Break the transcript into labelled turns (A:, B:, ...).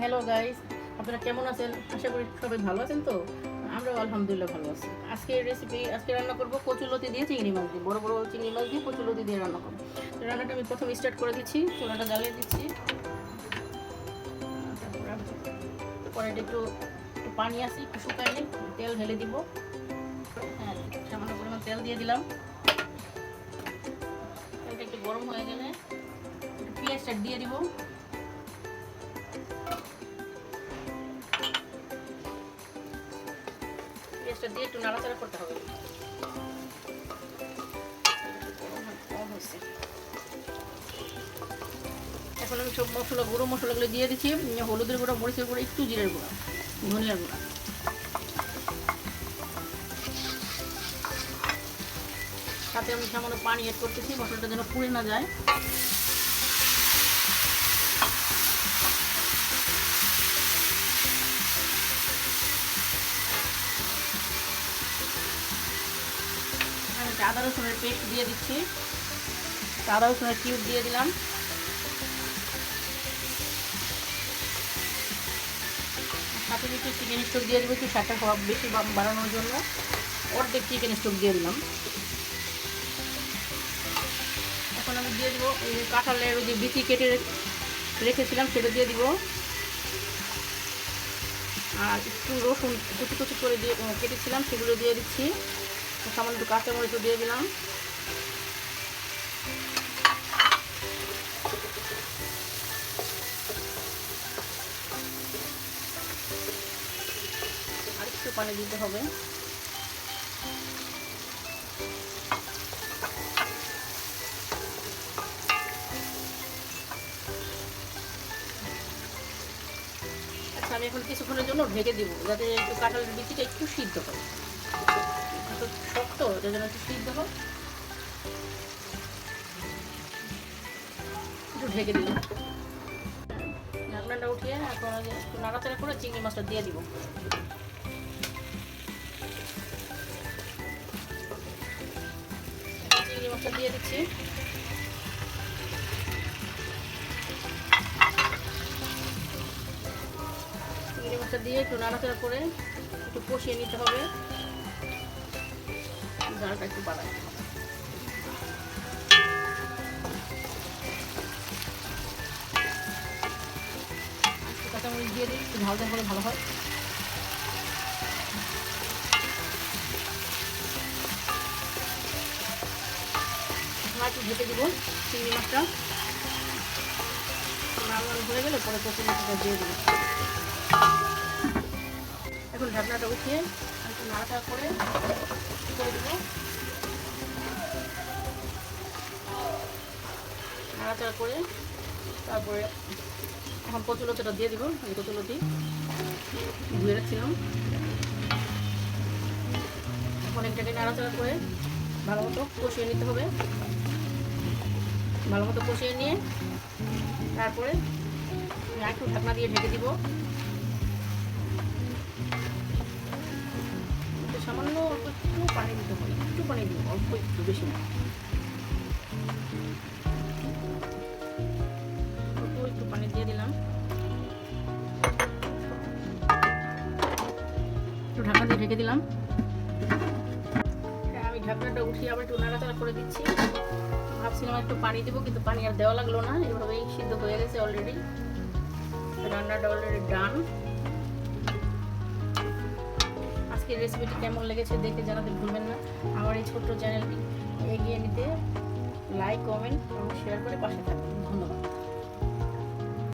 A: Hello guys আপনারা কেমন আছেন? আশা করি সবাই ভালো আছেন তো? আমরাও আলহামদুলিল্লাহ ভালো আছি। আজকের রেসিপি আজকে রান্না করব কচুলতি দিয়ে চিংড়ি মাছ দিয়ে। বড় বড় চিংড়ি মাছ দিয়ে কচুলতি দিয়ে রান্না করব। রান্নাটা আমি প্রথমে স্টার্ট করে দিচ্ছি। চুলাটা জ্বালিয়ে দিচ্ছি। কড়াইটা একটু একটু পানি আছে, একটু শুকাই নিই তেল ঢেলে দিব। হ্যাঁ সামান্য পরিমাণ তেল দিয়ে দিলাম। একটু গরম হয়ে গেলে পেঁয়াজটা দিয়ে দিব। পেঁয়াজটা দিয়ে একটু নাড়াচাড়া করতে হবে। এখন আমি সব মশলা, গুঁড়ো মশলাগুলো দিয়ে দিচ্ছি হলুদের গুঁড়া, মরিচের গুঁড়া, একটু জিরের গুঁড়া, ধনিয়ার গুঁড়া। সাথে আমি সামান্য পানি অ্যাড করতেছি, মশলাটা যেন পুড়ে না যায়। একটা আদা রসুনের পেস্ট দিয়ে দিচ্ছি। আদা রসুনের কিউব দিয়ে দিলাম। সাথে একটু চিকেন স্টোভ দিয়ে দেবো, একটু শাকটা খাওয়া বেশি বাড়ানোর জন্য। অর্ধেক চিকেন স্টোভ দিয়ে দিলাম। এখন আমি দিয়ে দেবো ওই কাঁঠালের যে বিচি কেটে রেখেছিলাম, সেটা দিয়ে দিব। আর একটু রসুন কুচি কুচি করে দিয়ে কেটেছিলাম, সেগুলো দিয়ে দিচ্ছি। সামান্য একটু কাঁচামরিচও দিয়ে দিলাম। আর একটু পানি দিতে হবে। আচ্ছা আমি এখন কিছুক্ষণের জন্য ঢেকে দিব, যাতে কাঁঠালের বিচিটা একটু সিদ্ধ হয়। এত শক্ত যার জন্য একটু সিদ্ধ হয়। একটু ঢেকে দিই ঢাকনাটা উঠিয়ে এখন একটু নাড়াচাড়া করে চিংড়ি মাছটা দিয়ে দিব। চিংড়ি মাছটা দিয়ে দিচ্ছি। চিংড়ি মাছটা দিয়ে একটু নাড়াচাড়া করে একটু কষিয়ে নিতে হবে। জালটা একটু বাড়াই দিয়ে দিই, একটু ঝাল ঝাল ভালো হয়। একটু ঢেকে দিব মাছটা। হয়ে গেলে পরে কচুর মাছটা দিয়ে দেবো। এখন ঢাকনাটা উঠিয়ে একটু নাড়াচাড়া করে করে করে তারপরে এখন কচুলতিটা দিয়ে দিব, এই কচুলতি ধুয়ে রাখছিলাম। এখন একটাকে নাড়াচাড়া করে ভালো মতো কষিয়ে নিতে হবে। ভালো মতো কষিয়ে নিয়ে তারপরে একটু ঢাকনা দিয়ে ঢেকে দিব। পানি দিতে হবে একটু পানি দিব অল্প একটু বেশি না পানি দিয়ে দিলাম। একটু ঢাকনা দিয়ে ঢেকে দিলাম। হ্যাঁ, আমি ঢাকনাটা উঠিয়ে আবার একটু নাড়াচাড়া করে দিচ্ছি ভাবছিলাম একটু পানি দেবো কিন্তু পানি আর দেওয়া লাগল না এভাবেই সিদ্ধ হয়ে গেছে অলরেডি রান্নাটা অলরেডি ডান আজকের রেসিপিটি কেমন লেগেছে দেখে জানাতে ভুলবেন না। আমার এই ছোট্ট চ্যানেলটি এগিয়ে নিতে লাইক কমেন্ট এবং শেয়ার করে পাশে থাকবেন। ধন্যবাদ।